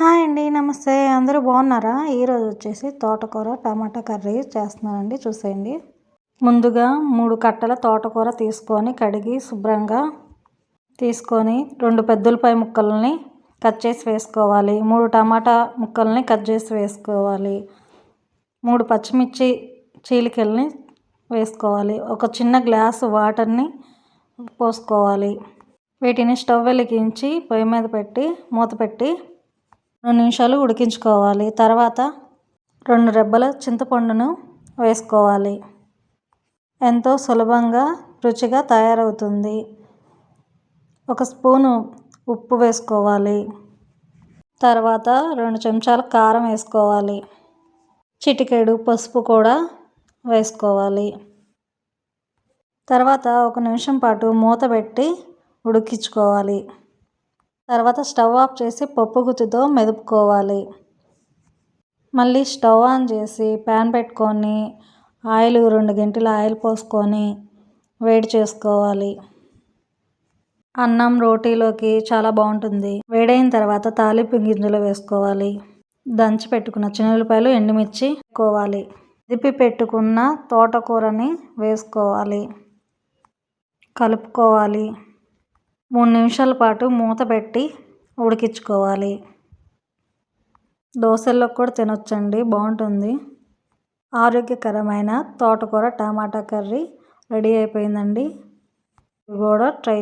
Hi అండి నమస్తే. అందరూ బాగున్నారా? ఈరోజు వచ్చేసి తోటకూర టమాటా కర్రీ చేస్తున్నానండి. చూసేయండి. ముందుగా మూడు కట్టల తోటకూర తీసుకొని కడిగి శుభ్రంగా తీసుకొని రెండు పెద్దలపై ముక్కల్ని కట్ చేసి వేసుకోవాలి. మూడు టమాటా ముక్కల్ని కట్ చేసి వేసుకోవాలి. మూడు పచ్చిమిర్చి చీలికల్ని వేసుకోవాలి. ఒక చిన్న గ్లాసు వాటర్ని పోసుకోవాలి. వీటిని స్టవ్ వెలిగించి పొయ్యి మీద పెట్టి మూత పెట్టి రెండు నిమిషాలు ఉడికించుకోవాలి. తర్వాత రెండు రెబ్బల చింతపండును వేసుకోవాలి. ఎంతో సులభంగా రుచిగా తయారవుతుంది. ఒక స్పూను ఉప్పు వేసుకోవాలి. తర్వాత రెండు చెంచాల కారం వేసుకోవాలి. చిటికెడు పసుపు కూడా వేసుకోవాలి. తర్వాత ఒక నిమిషం పాటు మూత పెట్టి ఉడికించుకోవాలి. తర్వాత స్టవ్ ఆఫ్ చేసి పప్పు గుత్తితో మెదుపుకోవాలి. మళ్ళీ స్టవ్ ఆన్ చేసి ప్యాన్ పెట్టుకొని ఆయిల్ రెండు గంటలు ఆయిల్ పోసుకొని వేడి చేసుకోవాలి. అన్నం రోటీలోకి చాలా బాగుంటుంది. వేడైన తర్వాత తాలింపు గింజలు వేసుకోవాలి. దంచి పెట్టుకున్న చిన్నపాయలు ఎండుమిర్చి కోవాలి దిప్పి పెట్టుకున్న తోటకూరని వేసుకోవాలి. కలుపుకోవాలి. మూడు నిమిషాల పాటు మూత పెట్టి ఉడికించుకోవాలి. దోశల్లో కూడా తినొచ్చండి బాగుంటుంది. ఆరోగ్యకరమైన తోటకూర టమాటా కర్రీ రెడీ అయిపోయిందండి. కూడా ట్రై